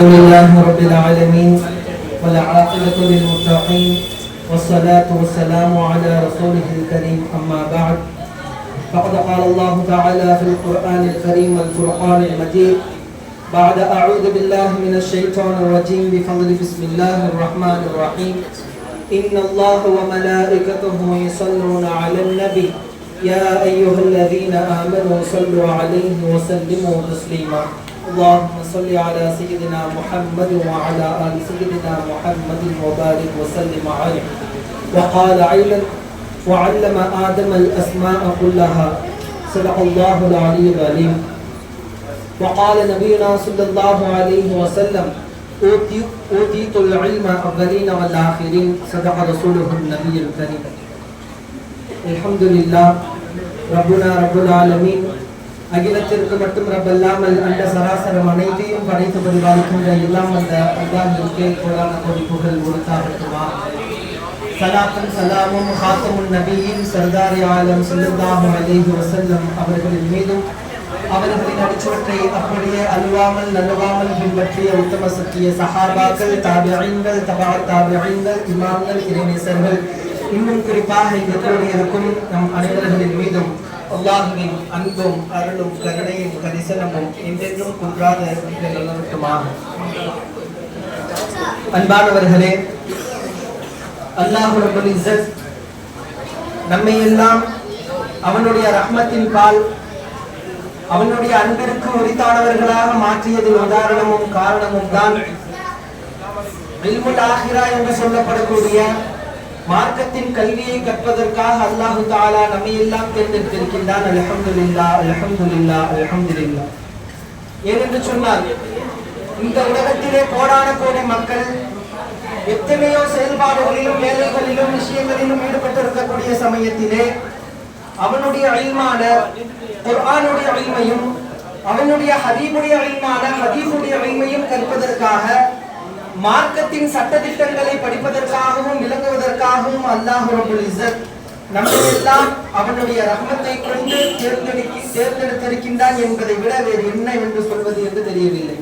الحمد لله رب العالمين والعاقبة للمتقين والصلاة والسلام على رسوله الكريم أما بعد. فقد قال الله تعالى في القرآن الكريم والفرقان المجيد بعد أعوذ بالله من الشيطان الرجيم بفضل بسم الله الرحمن الرحيم. إن الله وملائكته يصلون على النبي. يا أيها الذين آمنوا صلوا عليه وسلموا تسليما. اللهم صل على سيدنا محمد وعلى آل سيدنا محمد وبارك وسلم عليه. وقال عيلا، وعلم آدم الأسماء كلها. صدق الله العلي العليم وقال نبينا صلى الله عليه وسلم، أوتي- أوتيت العلم أولين والآخرين. صدق رسوله النبي الكريم. الحمد لله ربنا رب العالمين. அகிலத்திற்கு மட்டும் ரப்பல்லாமல் அந்த சராசரம் அனைத்தையும் படைத்து பரிபாலிக்கின்ற எல்லாம் அந்த அல்லாஹிற்கே கோடான கோடி உறுத்தாகட்டுமா சலாத்தும் சலாமும் ஹாத்தமுன் நபியின் சர்தாரி ஆலம் ஸல்லல்லாஹு அலேஹி வசல்லம் அவர்களின் மீதும் அவர்களின் அடிச்சுவற்றை அப்படியே அழுவாமல் நழுவாமல் பின்பற்றிய உத்தம சத்திய சஹாபாக்கள் தாபியங்கள் தபா தாபியங்கள் இமாம்கள் இறைநேசர்கள் இன்னும் குறிப்பாக இங்கு கூடியிருக்கும் நம் அனைவர்களின் மீதும் அல்லாஹுவின் அன்பும் அருளும் கருணையும் கரிசனமும் என்றென்றும் குன்றாத அன்பானவர்களே அல்லாஹ் நம்மை எல்லாம் அவனுடைய ரஹ்மத்தின் பால் அவனுடைய அன்பிற்கு உரித்தானவர்களாக மாற்றியதின் உதாரணமும் காரணமும் தான் என்று சொல்லப்படக்கூடிய மார்க்கத்தின் கல்வியை கற்பதற்காக அல்லாஹு தாலா நம்மை எல்லாம் தேர்ந்தெடுத்திருக்கின்றான். அல்ஹம்துலில்லா அல்ஹம்துலில்லா அல்ஹம்துலில்லா ஏனென்று சொன்னால் இந்த உலகத்திலே கோடான கோடி மக்கள் எத்தனையோ செயல்பாடுகளிலும் வேலைகளிலும் விஷயங்களிலும் ஈடுபட்டிருக்கக்கூடிய சமயத்திலே அவனுடைய அழிமான குர்ஆனுடைய அழிமையும் அவனுடைய ஹதீபுடைய அழிமான ஹதீபுடைய அழிமையும் கற்பதற்காக மார்க்கத்தின் சட்டதிட்டங்களை படிப்பதற்காகவும் விளங்குவதற்காகவும் அல்லாஹ் ரபுல் இஸ்ஸத் நம்மை எல்லாம் அவனுடைய ரகமத்தை கொண்டு தேர்ந்தெடுக்கி தேர்ந்தெடுத்திருக்கின்றான் என்பதை விட வேறு என்ன என்று சொல்வது என்று தெரியவில்லை.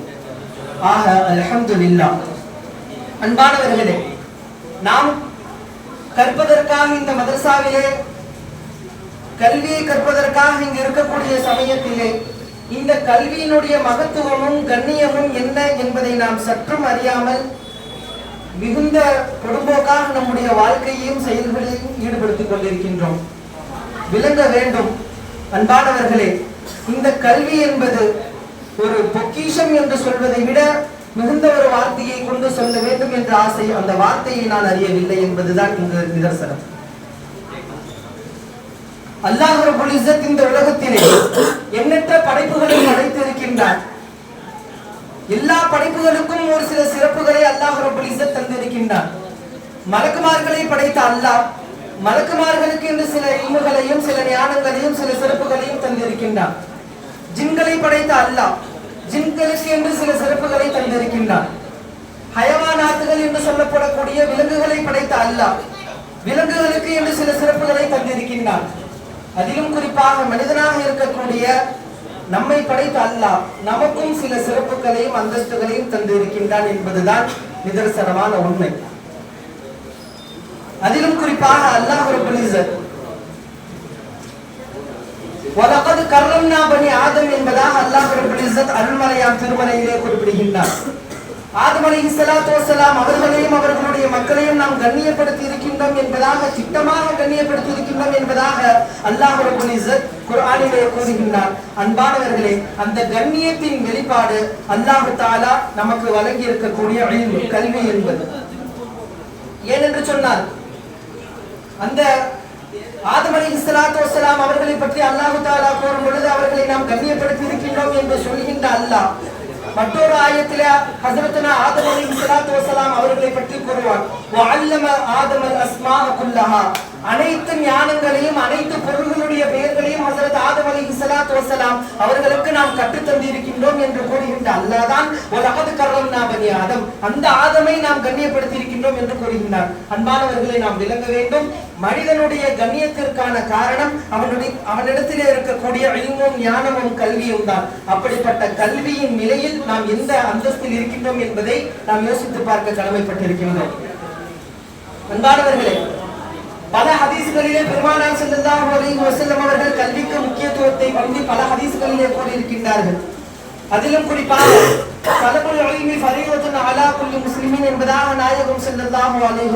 ஆக அல்ஹம்துலில்லாஹ் அன்பானவர்களே நாம் கற்பதற்காக இந்த மதரசாவிலே கல்வியை கற்பதற்காக இங்கு இருக்கக்கூடிய சமயத்திலே இந்த கல்வியினுடைய மகத்துவமும் கண்ணியமும் என்ன என்பதை நாம் சற்றும் அறியாமல் மிகுந்த பொடும்போக்காக நம்முடைய வாழ்க்கையையும் செயல்களையும் ஈடுபடுத்திக் கொண்டிருக்கின்றோம். விளங்க வேண்டும் அன்பானவர்களே. இந்த கல்வி என்பது ஒரு பொக்கிஷம் என்று சொல்வதை விட மிகுந்த ஒரு வார்த்தையை கொண்டு சொல்ல வேண்டும் என்ற ஆசை அந்த வார்த்தையை நான் அறியவில்லை என்பதுதான் இந்த நிதர்சனம். அல்லாஹ் ரபுல் இஸ்ஸத் இந்த உலகத்திலே எண்ணற்ற படைப்புகளை படைத்திருக்கின்றார். எல்லா படைப்புகளுக்கும் ஒரு சில சிறப்புகளை அல்லாஹ் ரபுல் இஸ்ஸத் தந்திருக்கின்றார். மலக்குமார்களை படைத்த அல்லாஹ் மலக்குமார்களுக்கு என்று சில இல்முகளையும் சில ஞானங்களையும் சில சிறப்புகளையும் தந்திருக்கின்றார். ஜின்களை படைத்த அல்லாஹ் ஜின்களுக்கு என்று சில சிறப்புகளை தந்திருக்கின்றார். ஹயவானாத்துகள் என்று சொல்லப்படக்கூடிய விலங்குகளை படைத்த அல்லாஹ் விலங்குகளுக்கு என்று சில சிறப்புகளை தந்திருக்கின்றான் அதிலும் குறிப்பாக மனிதனாக இருக்கக்கூடிய நம்மை படைத்த அல்லாஹ் நமக்கும் சில சிறப்புகளையும் அந்தஸ்துகளையும் தந்திருக்கின்றான் என்பதுதான் நிதர்சனமான உண்மை. அதிலும் குறிப்பாக அல்லாஹ் ஒரு இஸ்ஸத் வலகது கர்ணம்னா பணி ஆதம் என்பதாக அல்லாஹ் ஒரு இஸ்ஸத் அருள்மலையாம் திருமலையிலே குறிப்பிடுகின்றார். ஆதம் அலைஹிஸ்ஸலாத்து வஸ்ஸலாம் அவர்களையும் அவர்களுடைய மக்களையும் நாம் கண்ணியப்படுத்தி இருக்கின்றோம் என்பதாக திட்டமாக கண்ணியப்படுத்தி இருக்கின்றோம் என்பதாக அல்லாஹ் குரானிலே கூறுகின்றார் அன்பானவர்களே அந்த கண்ணியத்தின் வெளிப்பாடு அல்லாஹு தாலா நமக்கு வழங்கி இருக்கக்கூடிய இல்மு, கல்வி என்பது. ஏனென்று சொன்னால் அந்த ஆதம் அலைஹிஸ்ஸலாத்து வஸ்ஸலாம் அவர்களை பற்றி அல்லாஹு தாலா கூறும் பொழுது அவர்களை நாம் கண்ணியப்படுத்தி இருக்கின்றோம் என்று சொல்கின்ற அல்லாஹ் மற்றொரு ஆயத்திலே ஹஜரத்துனா ஆதம் அலைஹிஸ்ஸலாத்து வசலாம் அவர்களை பற்றி கூறுவார். அஸ்மா குல்லஹா. அனைத்து ஞானங்களையும் அனைத்து பொருள்களுடைய பெயர்களையும் ஹசரத் ஆதம் அலைஹிஸ்ஸலாத்து வசலாம் அவர்களுக்கு நாம் கற்றுத் தந்திருக்கின்றோம் என்று கூறுகின்ற அல்லாதான் ஒரு அகது கர்ரம்னா நாபனி ஆதம். அந்த ஆதமை நாம் கண்ணியப்படுத்தி இருக்கின்றோம் என்று கூறுகின்றார். அன்பானவர்களை நாம் விளங்க வேண்டும் மனிதனுடைய கண்ணியத்திற்கான காரணம் அவனுடைய அவனிடத்திலே இருக்கக்கூடிய இல்மும் ஞானமும் கல்வியும் தான். அப்படிப்பட்ட கல்வியின் நிலையில் நாம் எந்த அந்தஸ்தில் இருக்கின்றோம் என்பதை நாம் யோசித்து பார்க்க கடமைப்பட்டிருக்கின்றோம். அன்பானவர்களே பல ஹதீஸ்களிலே பெருமானார் ஸல்லல்லாஹு அலைஹி அவர்கள் கல்விக்கு முக்கியத்துவத்தை பற்றி பல ஹதீஸ்களிலே கூறியிருக்கின்றார்கள். அதிலும் குறிப்பாக தலபுல் இல்மி ஃபரீதத்துன் அலா குல்லி முஸ்லிமின் என்பதாக நாயகம் ஸல்லல்லாஹு அலைஹி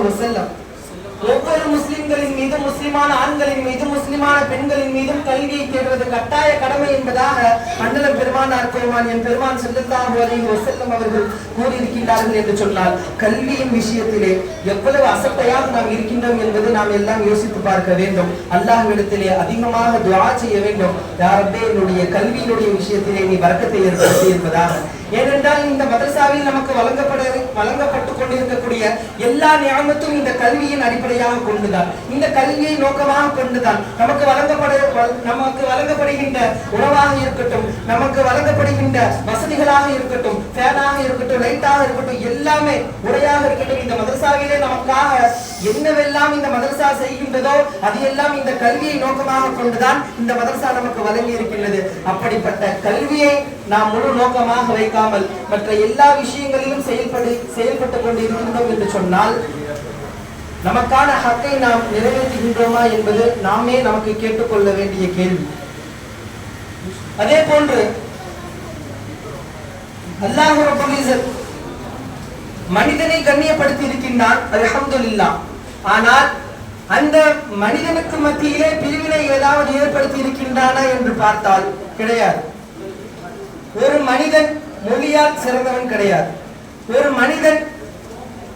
ஒவ்வொரு முஸ்லிம்களின் மீது முஸ்லிமான ஆண்களின் மீது முஸ்லிமான பெண்களின் மீதும் கல்வியை தேடுவது கட்டாய கடமை என்பதாக மண்டலம் பெருமானார் பெருமான் என் பெருமான் செல்லுத்தாக செல்லும் அவர்கள் கூறியிருக்கின்றார்கள் என்று சொன்னால் கல்வியின் விஷயத்திலே எவ்வளவு அசட்டையாக நாம் இருக்கின்றோம் என்பது நாம் எல்லாம் யோசித்து பார்க்க வேண்டும். அல்லாஹ்விடத்திலே அதிகமாக துவா செய்ய வேண்டும். யா என்னுடைய கல்வியினுடைய விஷயத்திலே நீ வர்க்கத்தை ஏற்படுத்தி என்பதாக ஏனென்றால் இந்த மதரசாவில் நமக்கு வழங்கப்பட வழங்கப்பட்டு கொண்டிருக்கக்கூடிய எல்லா ஞாபகத்தும் இந்த கல்வியின் அடிப்படையாக கொண்டுதான். இந்த கல்வியை நோக்கமாக கொண்டுதான். நமக்கு வழங்கப்பட நமக்கு வழங்கப்படுகின்ற உணவாக இருக்கட்டும் நமக்கு வழங்கப்படுகின்ற வசதிகளாக இருக்கட்டும் ஃபேனாக இருக்கட்டும் லைட்டாக இருக்கட்டும் எல்லாமே உடையாக இருக்கட்டும். இந்த மதரசாவிலே நமக்காக என்னவெல்லாம் இந்த மதரசா செய்கின்றதோ அது எல்லாம் இந்த கல்வியை நோக்கமாக கொண்டுதான் இந்த மதரசா நமக்கு வழங்கி இருக்கின்றது அப்படிப்பட்ட கல்வியை நாம் முழு நோக்கமாக வைக்காமல் மற்ற எல்லா விஷயங்களிலும் செயல்படு செயல்பட்டு கொண்டிருக்கின்றோம் என்று சொன்னால் நமக்கான ஹக்கை நாம் நிறைவேற்றுகின்றோமா என்பது நாமே நமக்கு கேட்டுக்கொள்ள வேண்டிய கேள்வி. அதே போன்று அல்லாஹ் மனிதனை கண்ணியப்படுத்தி இருக்கின்றான் அல்ஹம்துலில்லாஹ். ஆனால் அந்த மனிதனுக்கு மத்தியிலே பிரிவினை ஏதாவது ஏற்படுத்தி இருக்கின்றானா என்று பார்த்தால் கிடையாது. ஒரு மனிதன் மொழியால் சிறந்தவன் கிடையாது. ஒரு மனிதன்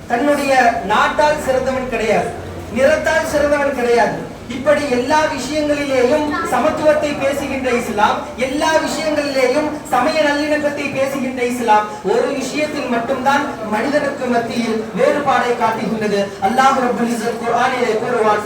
தன்னுடைய நாட்டால் சிறந்தவன் கிடையாது. நிறத்தால் சிறந்தவன் கிடையாது. இப்படி எல்லா விஷயங்களிலேயும் சமத்துவத்தை பேசுகின்ற இஸ்லாம் எல்லா விஷயங்களிலேயும் சமய நல்லிணக்கத்தை பேசுகின்ற இஸ்லாம் ஒரு விஷயத்தில் மட்டும்தான் மனிதனுக்கு மத்தியில் வேறுபாடை காட்டுகின்றது. அல்லாஹ் ரபுல் குரானிலே கூறுவான்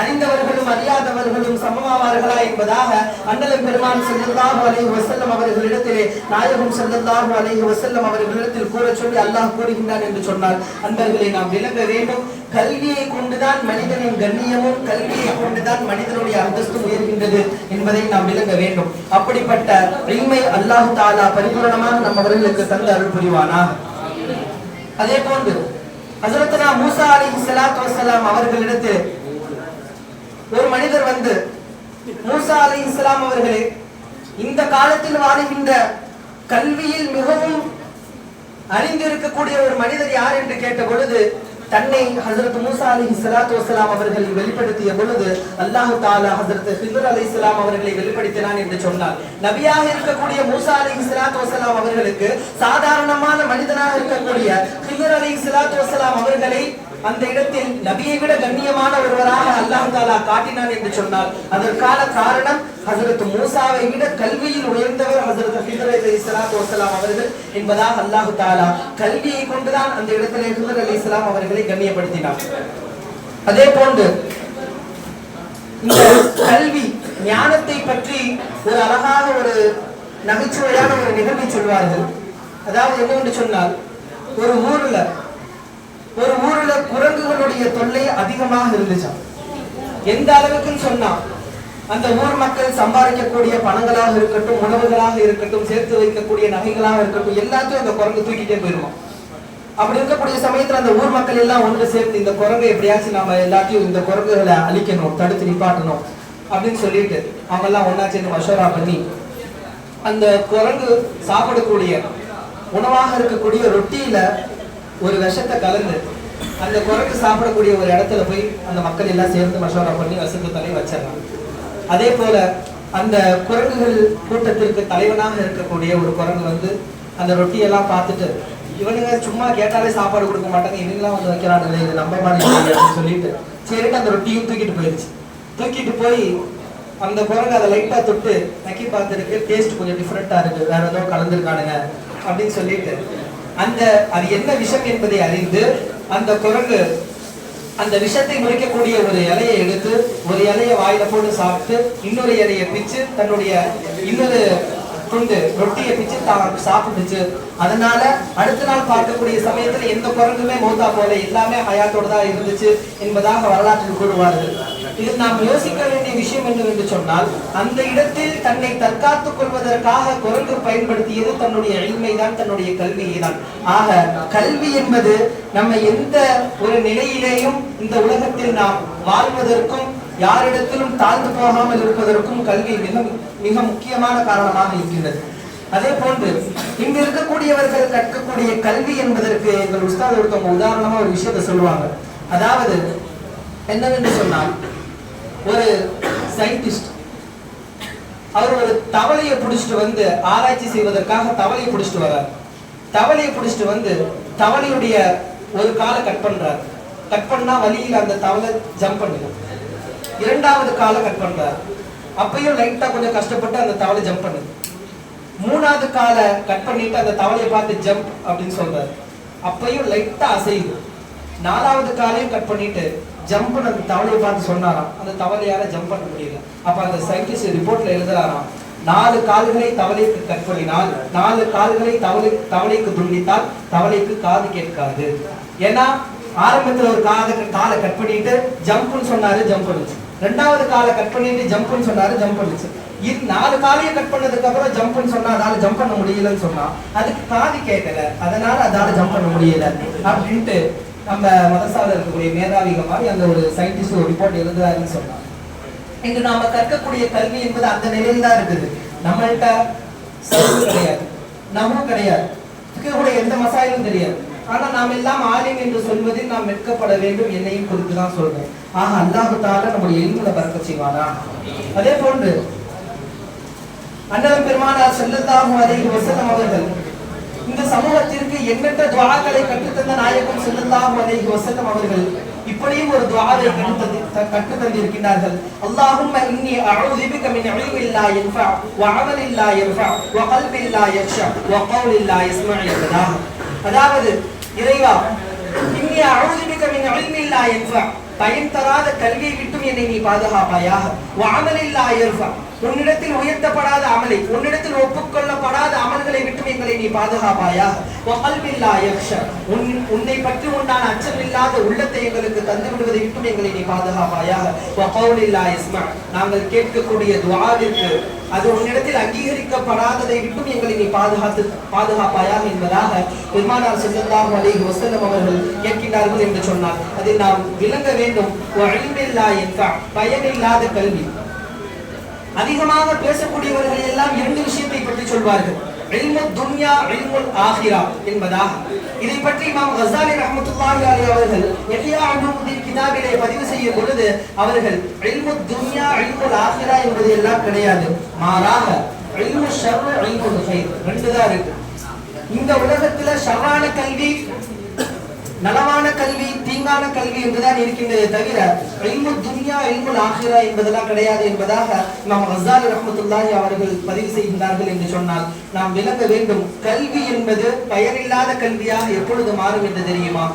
அறிந்தவர்களும் அறியாதவர்களும் சமமாவார்களா என்பதாக அண்ணலம் பெருமான் செல்லல்லாஹு அலைஹி வசல்லம் அவர்களிடத்திலே நாயகம் செல்லல்லாஹு அலை வசல்லம் அவர்களிடத்தில் கூற சொல்லி அல்லாஹ் கூறுகின்றான் என்று சொன்னார் அன்பர்களை நாம் விளங்க வேண்டும். வேண்டும். கல்வியை கொண்டுதான் மனிதனின் கண்ணியமும் கல்வியை கொண்டுதான் மனிதனுடைய அந்தஸ்தும் உயர்கின்றது என்பதை நாம் விளங்க வேண்டும். அப்படிப்பட்ட இல்மை அல்லாஹ் தாலா பரிபூரணமாக நம் அவர்களுக்கு தந்து அருள் புரிவானா? அதே போன்று ஹசரத்னா மூசா அலி சலாத் வசலாம் அவர்களிடத்தில் ஒரு மனிதர் வந்து மூசா அலி இஸ்லாம் அவர்களே இந்த காலத்தில் வாழுகின்ற கல்வியில் மிகவும் அறிந்திருக்கக்கூடிய ஒரு மனிதர் யார் என்று கேட்ட பொழுது தன்னை ஹசரத் மூசா அலி சலாத்து வசலாம் அவர்கள் வெளிப்படுத்திய பொழுது அல்லாஹ் தாலா ஹசரத் ஹிதர் இஸ்லாம் அவர்களை வெளிப்படுத்தினான் என்று சொன்னார். நபியாக இருக்கக்கூடிய மூசா அலி ஸலாத்து வசலாம் அவர்களுக்கு சாதாரணமான மனிதனாக இருக்கக்கூடிய ஹிதர் அலி ஸலாத்து வசலாம் அவர்களை அந்த இடத்தில் நபியை விட கண்ணியமான ஒருவராக அல்லாஹ் தாலா காட்டினான் என்று சொன்னால் அதற்கான காரணம் ஹசரத் மூசாவை விட கல்வியில் உயர்ந்தவர் ஹசரத் ஹிதர் அலி இஸ்லாத் வசலாம் அவர்கள் என்பதாக அல்லாஹ் தாலா கல்வியை கொண்டுதான் அந்த இடத்திலே ஹிதர் அலி இஸ்லாம் அவர்களை கண்ணியப்படுத்தினார் அதே போன்று இந்த கல்வி ஞானத்தை பற்றி ஒரு அழகாக ஒரு நகைச்சுவையான ஒரு நிகழ்வை சொல்வார்கள். அதாவது என்னவென்று சொன்னால் ஒரு ஊர்ல ஒரு ஊர்ல குரங்குகளுடைய தொல்லை அதிகமாக இருந்துச்சாம் எந்த அளவுக்குன்னு சொன்னா அந்த ஊர் மக்கள் சம்பாதிக்கக்கூடிய பணங்களாக இருக்கட்டும் உணவுகளாக இருக்கட்டும் சேர்த்து வைக்கக்கூடிய நகைகளாக இருக்கட்டும் எல்லாத்தையும் அந்த குரங்கு தூக்கிட்டே போயிருவோம் அப்படி இருக்கக்கூடிய சமயத்துல அந்த ஊர் மக்கள் எல்லாம் ஒன்று சேர்ந்து இந்த குரங்கை எப்படியாச்சும் நம்ம எல்லாத்தையும் இந்த குரங்குகளை அழிக்கணும் தடுத்து நிப்பாட்டணும் அப்படின்னு சொல்லிட்டு அவங்க எல்லாம் ஒன்னா சேர்ந்து மஷோரா பண்ணி அந்த குரங்கு சாப்பிடக்கூடிய உணவாக இருக்கக்கூடிய ரொட்டியில ஒரு விஷத்தை கலந்து அந்த குரங்கு சாப்பிடக்கூடிய ஒரு இடத்துல போய் அந்த மக்கள் எல்லாம் சேர்ந்து மசோரா பண்ணி விஷத்தை தலை வச்சிடறாங்க அதே போல அந்த குரங்குகள் கூட்டத்திற்கு தலைவனாக இருக்கக்கூடிய ஒரு குரங்கு வந்து அந்த ரொட்டியெல்லாம் பார்த்துட்டு இவனுங்க சும்மா கேட்டாலே சாப்பாடு கொடுக்க மாட்டாங்க இவங்கெல்லாம் வந்து வைக்கிறானுங்களே இது நம்ம மாதிரி அப்படின்னு சொல்லிட்டு சரிட்டு அந்த ரொட்டியும் தூக்கிட்டு போயிடுச்சு. தூக்கிட்டு போய் அந்த குரங்கு அதை லைட்டாக தொட்டு நக்கி பார்த்துருக்கு டேஸ்ட் கொஞ்சம் டிஃப்ரெண்ட்டாக இருக்குது வேற ஏதோ கலந்துருக்கானுங்க அப்படின்னு சொல்லிட்டு அந்த அது என்ன விஷம் என்பதை அறிந்து அந்த குரங்கு அந்த விஷத்தை முறைக்கக்கூடிய ஒரு இலையை எடுத்து ஒரு இலையை வாயில போட்டு சாப்பிட்டு இன்னொரு இலையை பிச்சு தன்னுடைய இன்னொரு துண்டு ரொட்டியை பிச்சு தா- சாப்பிட்டுச்சு. அதனால அடுத்த நாள் பார்க்கக்கூடிய சமயத்துல எந்த குரங்குமே மௌத்தா போல எல்லாமே ஹயாத்தோட தான் இருந்துச்சு என்பதாக வரலாற்றில் கூறுவார்கள். இதில் நாம் யோசிக்க வேண்டிய விஷயம் என்னவென்று சொன்னால் அந்த இடத்தில் தன்னை தற்காத்துக் கொள்வதற்காக குரங்கு பயன்படுத்தியது தன்னுடைய எளிமை தான் தன்னுடைய கல்வியை தான். ஆக கல்வி என்பது நம்ம எந்த ஒரு நிலையிலேயும் இந்த உலகத்தில் நாம் வாழ்வதற்கும் யாரிடத்திலும் தாழ்ந்து போகாமல் இருப்பதற்கும் கல்வி மிக மிக முக்கியமான காரணமாக இருக்கின்றது. அதே போன்று இங்கு இருக்கக்கூடியவர்கள் கற்கக்கூடிய கல்வி என்பதற்கு எங்கள் உஸ்தாத் ஒருத்தவங்க உதாரணமா ஒரு விஷயத்தை சொல்லுவாங்க. அதாவது என்னவென்று சொன்னால் ஒரு சயின்டிஸ்ட் அவர் ஒரு தவளையை பிடிச்சிட்டு வந்து ஆராய்ச்சி செய்வதற்காக தவளையை பிடிச்சிட்டு வர்றார். தவளையை பிடிச்சிட்டு வந்து தவளையுடைய ஒரு காலை கட் பண்றார். கட் பண்ணா வழியில் அந்த தவளை ஜம்ப் பண்ணுது. இரண்டாவது காலை கட் பண்றார். அப்பயும் லைட்டா கொஞ்சம் கஷ்டப்பட்டு அந்த தவளை ஜம்ப் பண்ணுது. மூணாவது காலை கட் பண்ணிட்டு அந்த தவளையை பார்த்து ஜம்ப் அப்படின்னு சொல்றாரு. அப்பயும் லைட்டா அசையுது. நாலாவது காலையும் கட் பண்ணிட்டு ஜம்ப் அந்த தவளையை பார்த்து சொன்னாராம். அந்த தவளையால் ஜம்ப் பண்ண முடியல. அப்ப அந்த சயின்டிஸ்ட் ரிப்போர்ட்ல எழுதுறாராம். நாலு கால்களை தவளைக்கு கட் பண்ணினால் நாலு கால்களை தவளை தவளைக்கு துண்டித்தால் தவளைக்கு காது கேட்காது. ஏன்னா ஆரம்பத்துல ஒரு காதை காலை கட் பண்ணிட்டு ஜம்ப்னு சொன்னாரு ஜம்ப் பண்ணுச்சு. ரெண்டாவது காலை கட் பண்ணிட்டு ஜம்ப்னு சொன்னாரு ஜம்ப் பண்ணுச்சு. இது நாலு காலையை கட் பண்ணதுக்கு அப்புறம் ஜம்ப்னு சொன்னா அதால ஜம்ப் பண்ண முடியலன்னு சொன்னா அதுக்கு காது கேட்கல. அதனால அதால ஜம்ப் பண்ண முடியல. அப்படின்ட்டு நம்ம மதசாவில் இருக்கக்கூடிய மேதாவிகள் மாதிரி அந்த ஒரு சயின்டிஸ்ட் ஒரு ரிப்போர்ட் எழுதுறாருன்னு சொன்னாங்க. இங்கு நாம கற்கக்கூடிய கல்வி என்பது அந்த நிலையில் தான் இருக்குது. நம்மள்ட்ட சவுக்கு கிடையாது. நம்மளும் கிடையாது. கூட எந்த மசாயிலும் தெரியாது. ஆனா நாம் எல்லாம் ஆலிம் என்று சொல்வதில் நாம் வெட்கப்பட வேண்டும் என்னையும் குறித்து தான் சொல்றேன் ஆக அல்லாஹு தால நம்முடைய எலும்புல பறக்க செய்வானா? அதே போன்று அண்ணன் பெருமானார் செல்லத்தாகும் அதை வசதம் அவர்கள் இந்த சமூகத்திற்கு எண்ணற்ற துவாக்களை கற்றுத்தந்த நாயகம் செல்லல்லாஹு அலைஹி வஸல்லம் அவர்கள் இப்படியும் ஒரு துவாவை கற்று கற்று தந்திருக்கிறார்கள் அல்லாஹும் இன்னி அஊது பிக மின் இல்மின் லா யன்ஃபா வ அமலின் லா யன்ஃபா வ கல்பின் லா யக்ஷா வ கௌலின் லா யஸ்மஉ அதாவது இறைவா இன்னி அஊது பிக மின் இல்மின் லா யன்ஃபா பயன் தராத கல்வியை விட்டும் என்னை நீ பாதுகாப்பாயாக. வ அமலின் லா யன்ஃபா உன்னிடத்தில் உயர்த்தப்படாத அமலை உன்னிடத்தில் ஒப்புக்கொள்ளப்படாத அமல்களை விட்டும் எங்களை நீ பாதுகாப்பாயா உன் உன்னை பற்றி உண்டான அச்சமில்லாத உள்ளத்தை எங்களுக்கு தந்து விடுவதை விட்டும் எங்களை நீ பாதுகாப்பாயா நாங்கள் கேட்கக்கூடிய துவாவிற்கு அது உன்னிடத்தில் அங்கீகரிக்கப்படாததை விட்டும் எங்களை நீ பாதுகாத்து பாதுகாப்பாயா என்பதாக பெருமானார் ஸல்லல்லாஹு அலை வஸல்லம் அவர்கள் கேட்கின்றார்கள் என்று சொன்னார். அதில் நாம் விளங்க வேண்டும். பயனில்லாத கல்வி. அதிகமாக பேசக்கூடியவர்கள் எல்லாம் இரண்டு விஷயத்தை பற்றி சொல்வார்கள். இல்மு துன்யா ஆஹிரா என்பதாக. இதை பற்றி இமாம் கஸாலி ரஹ்மத்துல்லாஹி அலைஹி அவர்கள் எஹ்யா உலூமுதீன் கிதாபிலே பதிவு செய்யும் பொழுது அவர்கள் இல்மு துன்யா இல்முல் ஆஹிரா என்பது எல்லாம் கிடையாது. மாறாக இல்மு ஷர்ரு இல்முல் கைர் ரெண்டு தான் இருக்கு. இந்த உலகத்துல ஷர்ரான கல்வி நலவான கல்வி தீங்கான கல்வி என்றுதான் இருக்கின்றதே தவிர இல்மு துன்யா இல்முல் ஆஹிரா என்பதெல்லாம் கிடையாது என்பதாக நாம் ஹஸாலி ரஹமத்துல்லாஹி அவர்கள் பதிவு செய்கின்றார்கள் என்று சொன்னால் நாம் விளங்க வேண்டும் கல்வி என்பது பயனில்லாத கல்வியாக எப்பொழுது மாறும் என்று தெரியுமா?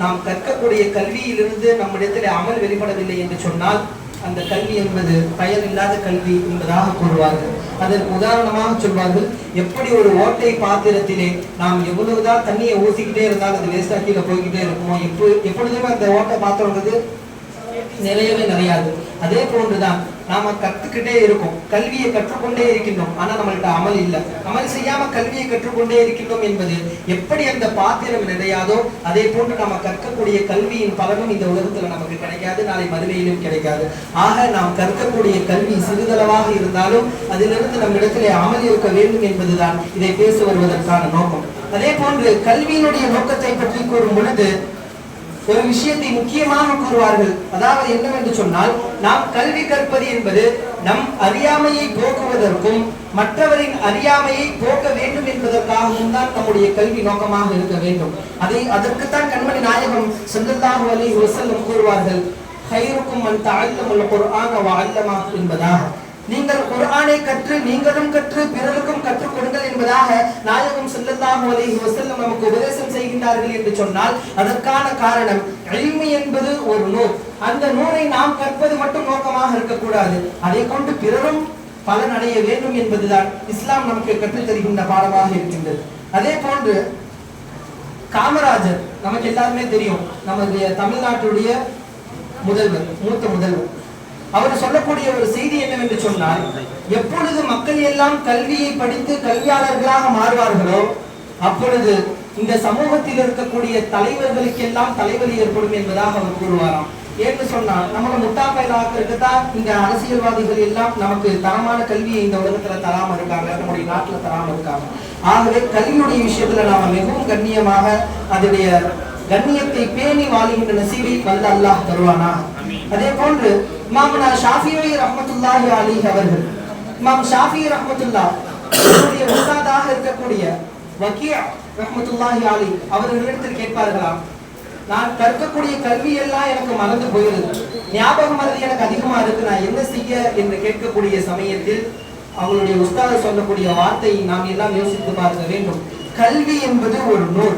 நாம் கற்கக்கூடிய கல்வியிலிருந்து நம்மிடத்தில் அமல் வெளிப்படவில்லை என்று சொன்னால் அந்த கல்வி என்பது பயன் இல்லாத கல்வி என்பதாக கூறுவார்கள். அதற்கு உதாரணமாக சொல்வார்கள் எப்படி ஒரு ஓட்டை பாத்திரத்திலே நாம் எவ்வளவுதான் தண்ணியை ஊசிக்கிட்டே இருந்தால் அது வேஸ்டா கீழே போய்கிட்டே இருக்குமோ எப்போ எப்பொழுதுமே அந்த ஓட்டை பாத்திரங்கிறது நிறையவே நிறையாது. அதே போன்றுதான் நாம கத்துக்கிட்டே இருக்கோம். கல்வியை கற்றுக்கொண்டே இருக்கின்றோம். ஆனா நம்மள்கிட்ட அமல் இல்லை. அமல் செய்யாம கல்வியை கற்றுக்கொண்டே இருக்கின்றோம் என்பது எப்படி அந்த பாத்திரம் நிறையாதோ அதே போன்று நாம கற்கக்கூடிய கல்வியின் பலனும் இந்த உலகத்துல நமக்கு கிடைக்காது. நாளை மறுமையிலும் கிடைக்காது. ஆக நாம் கற்கக்கூடிய கல்வி சிறிதளவாக இருந்தாலும் அதிலிருந்து நம் இடத்திலே அமல் இருக்க வேண்டும் என்பதுதான் இதை பேச வருவதற்கான நோக்கம். அதே போன்று கல்வியினுடைய நோக்கத்தை பற்றி கூறும் பொழுது ஒரு விஷயத்தை முக்கியமாக கூறுவார்கள். அதாவது என்னவென்று சொன்னால் நாம் கல்வி கற்பது என்பது நம் அறியாமையை போக்குவதற்கும் மற்றவரின் அறியாமையை போக்க வேண்டும் என்பதற்காகவும் தான் நம்முடைய கல்வி நோக்கமாக இருக்க வேண்டும். அதை அதற்குத்தான் கண்மணி நாயகம் ஸல்லல்லாஹு அலி வஸல்லம் கூறுவார்கள். ஹைருக்கும் மன் தஅல்லமல் குர்ஆன வ அல்லமா என்பதாக. நீங்கள் குர்ஆனை கற்று நீங்களும் கற்று பிறருக்கும் கற்றுக் கொடுங்கள் என்பதாக நாயகம் சல்லல்லாஹு அலைஹி வஸல்லம் நமக்கு உபதேசம் செய்கின்றார்கள் என்று சொன்னால் அதற்கான காரணம் இல்மு என்பது ஒரு நூல் அந்த நூலை நாம் கற்பது மட்டும் நோக்கமாக இருக்கக்கூடாது. அதை கொண்டு பிறரும் பலன் அடைய வேண்டும் என்பதுதான் இஸ்லாம் நமக்கு கற்றுத் தருகின்ற பாடமாக இருக்கின்றது. அதே போன்று காமராஜர் நமக்கு எல்லாருமே தெரியும் நம்முடைய தமிழ்நாட்டுடைய முதல்வர் மூத்த முதல்வர். அவர் சொல்லக்கூடிய ஒரு செய்தி என்னவென்று சொன்னால் எப்பொழுது மக்கள் எல்லாம் கல்வியை படித்து கல்வியாளர்களாக மாறுவார்களோ அப்பொழுது இந்த சமூகத்தில் இருக்கக்கூடிய தலைவர்களுக்கெல்லாம் தலைவலி ஏற்படும் என்பதாக அவர் கூறுவாராம். ஏன்னு சொன்னா நம்மள முட்டாப்பையிலாக்கிறதுக்கு தான் இந்த அரசியல்வாதிகள் எல்லாம் நமக்கு தரமான கல்வியை இந்த உலகத்துல தராம இருக்காங்க நம்முடைய நாட்டுல தராம இருக்காங்க. ஆகவே கல்வியுடைய விஷயத்துல நாம மிகவும் கண்ணியமாக அதனுடைய கண்ணியத்தை பேணி வாழுகின்ற நசீவை வல்ல அல்லாஹ் தருவானா? அதே போன்று இமாம் ஷாஃபியை ரஹமத்துல்லாஹி அலி அவர்கள் மாம் ஷாஃபி ரஹமத்துல்லா அவருடைய உஸ்தாதாக இருக்கக்கூடிய வக்கீல் ரஹ்மத்துல்லாஹி அலி அவர்களிடத்தில் கேட்பார்களாம் நான் கற்கக்கூடிய கல்வி எல்லாம் எனக்கு மறந்து போயிருது. ஞாபகம் மறதி எனக்கு அதிகமா இருக்கு. நான் என்ன செய்ய என்று கேட்கக்கூடிய சமயத்தில் அவங்களுடைய உஸ்தாத சொல்லக்கூடிய வார்த்தை நாம் எல்லாம் யோசித்து பார்க்க வேண்டும். கல்வி என்பது ஒரு நூல்.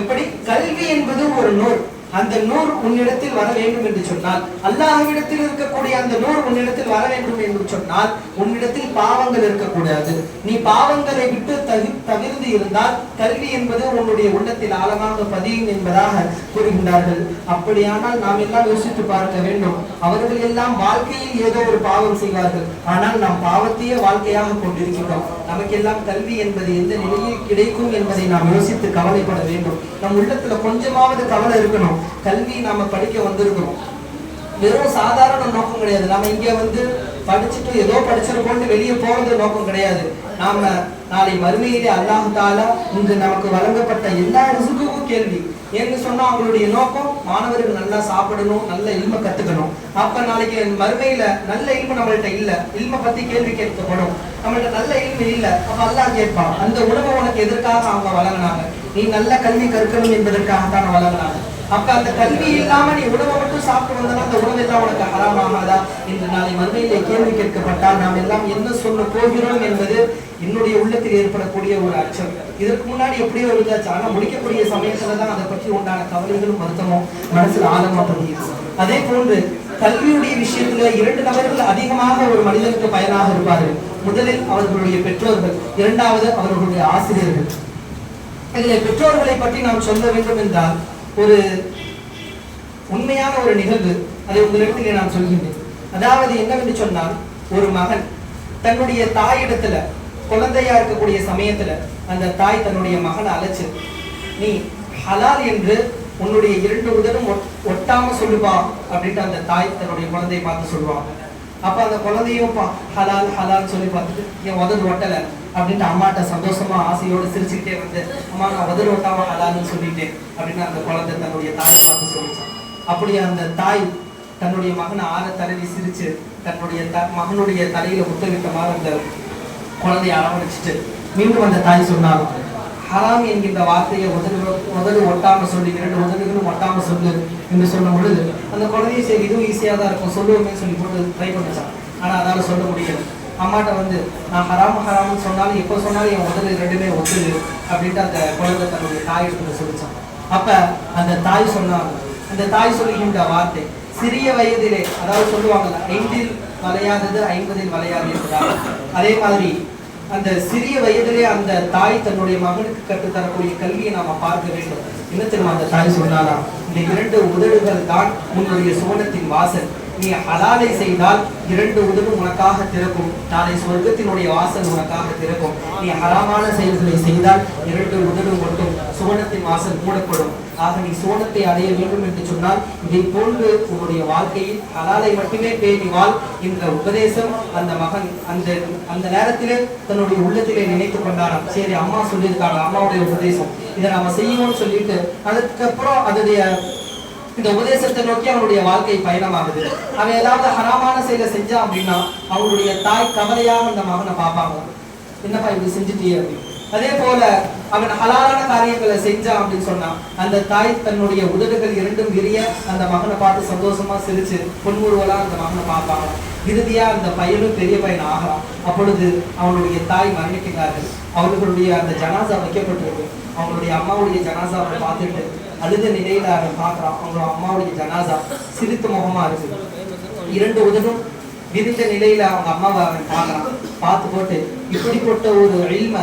எப்படி? கல்வி என்பது ஒரு நூல். அந்த நூறு உன்னிடத்தில் வர வேண்டும் என்று சொன்னால் அல்லாஹ்விடத்தில் இருக்கக்கூடிய அந்த நூறு உன்னிடத்தில் வர வேண்டும் என்று சொன்னால் உன்னிடத்தில் பாவங்கள் இருக்கக்கூடாது. நீ பாவங்களை விட்டு தவி தவிர்ந்து இருந்தால் கல்வி என்பது உன்னுடைய உள்ளத்தில் ஆழமாக பதியும் என்பதாக கூறுகின்றார்கள். அப்படியானால் நாம் எல்லாம் யோசித்து பார்க்க வேண்டும். அவர்கள் எல்லாம் வாழ்க்கையில் ஏதோ ஒரு பாவம் செய்வார்கள். ஆனால் நாம் பாவத்தையே வாழ்க்கையாக கொண்டிருக்கின்றோம். நமக்கெல்லாம் கல்வி என்பது எந்த நிலையில் கிடைக்கும் என்பதை நாம் யோசித்து கவலைப்பட வேண்டும். நம் உள்ளத்துல கொஞ்சமாவது கவலை இருக்கணும். கல்வி நாம படிக்க வந்திருக்கிறோம். வெறும் சாதாரண நோக்கம் கிடையாது. நாம இங்க வந்து படிச்சுட்டு ஏதோ படிச்சிருக்கோம்னு வெளியே போகிறது நோக்கம் கிடையாது. நாம நாளை மறுமையிலே அல்லாஹ் தாலா இங்கு நமக்கு வழங்கப்பட்ட எல்லா ரிசுக்கும் கேள்வி. ஏன்னு சொன்னா அவங்களுடைய நோக்கம் மாணவர்கள் நல்லா சாப்பிடணும் நல்ல இல்ம கத்துக்கணும். அப்ப நாளைக்கு மறுமையில நல்ல இல்ம நம்மள்கிட்ட இல்ல. இல்ம பத்தி கேள்வி கேட்கப்படும். நம்மள்ட்ட நல்ல இல்ம இல்லை. அப்போ அல்லா கேட்பான். அந்த உணவை உனக்கு எதற்காக அவங்க வழங்கினாங்க? நீ நல்ல கல்வி கற்கணும் என்பதற்காக தான் வழங்கினாங்க. அப்ப அந்த கல்வி இல்லாம நீ உணவை மட்டும் சாப்பிட்டு வந்தனா அந்த உணவு எல்லாம் உனக்கு ஹராமாகாதா? என்று நாளை மறுமையிலே கேள்வி கேட்கப்பட்டால் நாம் எல்லாம் என்ன சொல்ல போகிறோம் என்பது என்னுடைய உள்ளத்தில் ஏற்படக்கூடிய ஒரு அச்சம். இதற்கு முன்னாடி எப்படியோ இருந்தாச்சு. ஆனா முடிக்கக்கூடிய சமயத்துல தான் அதை பற்றி உண்டான கவலைகளும் வருத்தமும் மனசுல ஆழமா பதியுது. அதே போன்று கல்வியுடைய விஷயத்துல இரண்டு நபர்கள் அதிகமாக ஒரு மனிதனுக்கு பயனாக இருப்பார்கள். முதலில் அவர்களுடைய பெற்றோர்கள் இரண்டாவது அவர்களுடைய ஆசிரியர்கள். இதில் பெற்றோர்களை பற்றி நாம் சொல்ல வேண்டும் என்றால் ஒரு உண்மையான ஒரு நிகழ்வு. அதை உங்களிடத்திலே நான் சொல்கின்றேன். அதாவது என்னவென்று சொன்னால் ஒரு மகன் தன்னுடைய தாயிடத்துல குழந்தையா இருக்கக்கூடிய சமயத்துல அந்த தாய் தன்னுடைய மகனை அழைச்சு நீ ஹலால் என்று உன்னுடைய இரண்டு உதடும் ஒட்- ஒட்டாம சொல்லுவா அப்படின்ட்டு அந்த தாய் தன்னுடைய குழந்தையை பார்த்து சொல்லுவாங்க. அப்ப அந்த குழந்தையும் பா- ஹலால் ஹலால் சொல்லி பார்த்துட்டு என் உதடு ஒட்டல. அப்படின்ட்டு அம்மாட்ட சந்தோஷமா ஆசையோடு சிரிச்சுக்கிட்டே வந்து அம்மா நான் உதடு ஒட்டாம ஹலால்னு சொல்லிட்டேன் அப்படின்னு அந்த குழந்தை தன்னுடைய தாயை பார்த்து சொல்லிச்சான் அப்படி அந்த தாய் தன்னுடைய மகனை ஆற தடவி சிரிச்சு தன்னுடைய த மகனுடைய தலையில முத்தமிட்ட மாதிரி அந்த குழந்தையை அரவணைச்சிட்டு மீண்டும் அந்த தாய் சொன்னாலும் ஹராம் என்கின்ற வார்த்தையை உதடு உதடு ஒட்டாம சொல்லி இரண்டு உதடுகளும் ஒட்டாம சொல்லு என்று சொல்லும் பொழுது அந்த குழந்தையை சரி இதுவும் ஈஸியாக தான் இருக்கும் சொல்லுவோமே சொல்லி போட்டு ட்ரை பண்ணிச்சான் ஆனால் அதால் சொல்ல முடியாது அம்மாட்ட வந்து நான் ஹராம ஹராமன்னு சொன்னாலும் எப்போ சொன்னாலும் என் உதடு ரெண்டுமே ஒத்துது அப்படின்ட்டு அந்த குழந்தை தன்னுடைய தாய் எடுத்து சொல்லிச்சான். அப்போ அந்த தாய் சொன்னாங்க அந்த தாய் சொல்லுகின்ற வார்த்தை சிறிய வயதிலே அதாவது சொல்லுவாங்கல்ல ஐந்தில் வளையாதது ஐம்பதில் வளையாது என்பதாக. அதே மாதிரி அந்த சிறிய வயதிலே அந்த தாய் தன்னுடைய மகனுக்கு கற்றுத்தரக்கூடிய கல்வியை நாம பார்க்க வேண்டும். என்ன தெரியுமா அந்த தாய் சொன்னாலாம் இந்த இரண்டு உதடுகள் தான் உன்னுடைய சோனத்தின் வாசல். நீ அலாலை செய்தால் இரண்டு உதடும் உனக்காக திறக்கும். நாளை சொர்க்கத்தினுடைய வாசல் உனக்காக திறக்கும். நீ ஹராமான செயல்களை செய்தால் இரண்டு உதடும் மட்டும் சுவனத்தின் வாசல் மூடப்படும். ஆக நீ சோனத்தை அடைய வேண்டும் என்று சொன்னால் இதை போன்று உன்னுடைய வாழ்க்கையில் ஹலாலை மட்டுமே பேணி வாழ் என்ற உபதேசம் அந்த மகன் அந்த அந்த நேரத்திலே தன்னுடைய உள்ளத்திலே நினைத்து கொண்டாராம். சரி அம்மா சொல்லியிருக்காங்க அம்மாவுடைய உபதேசம். இதை நாம செய்யணும்னு சொல்லிட்டு அதுக்கப்புறம் அதனுடைய இந்த உபதேசத்தை நோக்கி அவனுடைய வாழ்க்கை பயணமாகுது. அவன் ஏதாவது ஹராமான செயலை செஞ்சான் அப்படின்னா அவனுடைய தாய் கவலையாக அந்த மகனை பார்ப்பாங்க. என்னப்பா இப்படி செஞ்சுட்டியே அப்படின்னு. அதே போல அவன் ஹலாலான காரியங்களை செஞ்சான் அப்படின்னு சொன்னான் அந்த தாய் தன்னுடைய உதடுகள் இரண்டும் விரிய அந்த மகனை பார்த்து சந்தோஷமா சிரிச்சு பொன்முழுவலா அந்த மகனை பார்ப்பாங்க. இறுதியா அந்த பையனும் பெரிய பையன் ஆகிறான். அப்பொழுது அவனுடைய தாய் மரணிக்கிறார்கள். அவர்களுடைய அந்த ஜனாசா வைக்கப்பட்டிருக்கு. அவங்களுடைய அம்மாவுடைய ஜனாசாவை பார்த்துட்டு அழுத நிலையில அவன் பார்க்கறான் அவங்களோட அம்மாவுடைய ஜனாசா சிரித்த முகமா இருக்கு இரண்டு உதடும் விரிந்த நிலையில அவங்க அம்மாவை அவன் பார்க்கறான். பார்த்து போட்டு இப்படிப்பட்ட ஒரு இல்ம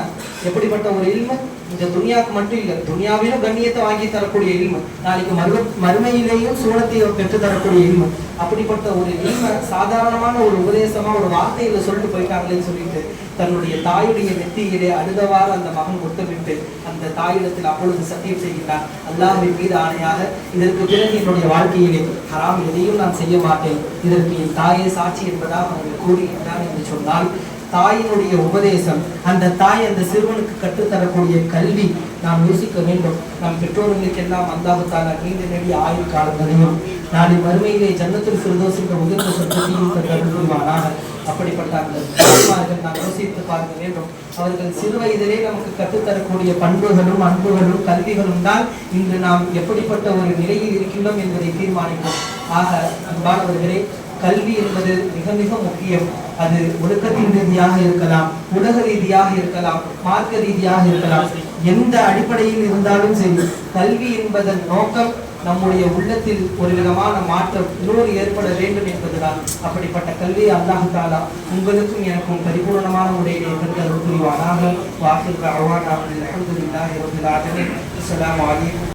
எப்படிப்பட்ட ஒரு இல்ம? இந்த துனியாவுக்கு மட்டும் இல்ல துனியாவிலும் கண்ணியத்தை வாங்கி தரக்கூடிய இல்ம. நாளைக்கு மறு மறுமையிலேயும் சூழத்தை பெற்று தரக்கூடிய இல்ம. அப்படிப்பட்ட ஒரு இல்ம சாதாரணமான ஒரு உபதேசமா ஒரு வார்த்தையில சொல்லிட்டு போயிட்டாங்களேன்னு சொல்லிட்டு தன்னுடைய தாயுடைய நெத்தியிலே அழுதவாறு அந்த மகன் முத்தமிட்டு அந்த தாயிடத்தில் அப்பொழுது சத்தியம் செய்கின்றான் அல்லாஹின் மீது ஆணையாக இதற்கு பிறகு என்னுடைய வாழ்க்கையிலே ஹராம் எதையும் நான் செய்ய மாட்டேன். இதற்கு என் தாயே சாட்சி என்பதாக அவர்கள் கூறுகின்றான் என்று சொன்னால் தாயினுடைய உபதேசம் அந்த தாய் அந்த சிறுவனுக்கு கற்றுத்தரக்கூடிய கல்வி நாம் யோசிக்க வேண்டும். நம் பெற்றோர்களுக்கு எல்லாம் அல்லாஹுத்தால நீண்ட நெடிய ஆயுள் காலங்களையும் நாளை மறுமையிலே ஜன்னத்தில் ஃபிர்தோஸ் உதிர்ந்த உயர்ந்த சத்தத்தையும் தருவானாக அப்படிப்பட்ட அந்த தாய்மார்கள் நாம் யோசித்து பார்க்க வேண்டும். அவர்கள் சிறு வயதிலே நமக்கு கற்றுத்தரக்கூடிய பண்புகளும் அன்புகளும் கல்விகளும் தான் இன்று நாம் எப்படிப்பட்ட ஒரு நிலையில் இருக்கின்றோம் என்பதை தீர்மானிக்கும். ஆக அன்பானவர்களே கல்வி என்பது மிக மிக முக்கியம். அது ஒழுக்கத்தின் ரீதியாக இருக்கலாம் உலக ரீதியாக இருக்கலாம் மார்க்க ரீதியாக இருக்கலாம். எந்த அடிப்படையில் இருந்தாலும் சரி கல்வி என்பதன் நோக்கம் நம்முடைய உள்ளத்தில் ஒரு விதமான மாற்றம் இன்னொரு ஏற்பட வேண்டும் என்பதுதான். அப்படிப்பட்ட கல்வி அல்லாஹு தாலா உங்களுக்கும் எனக்கும் பரிபூர்ணமான முறையிலே பெற்று புரிவானாக வாக்கு அவானா அலமதுல்லாஹி ரபில் ஆலமீன். அஸ்ஸலாமு அலைக்கும்.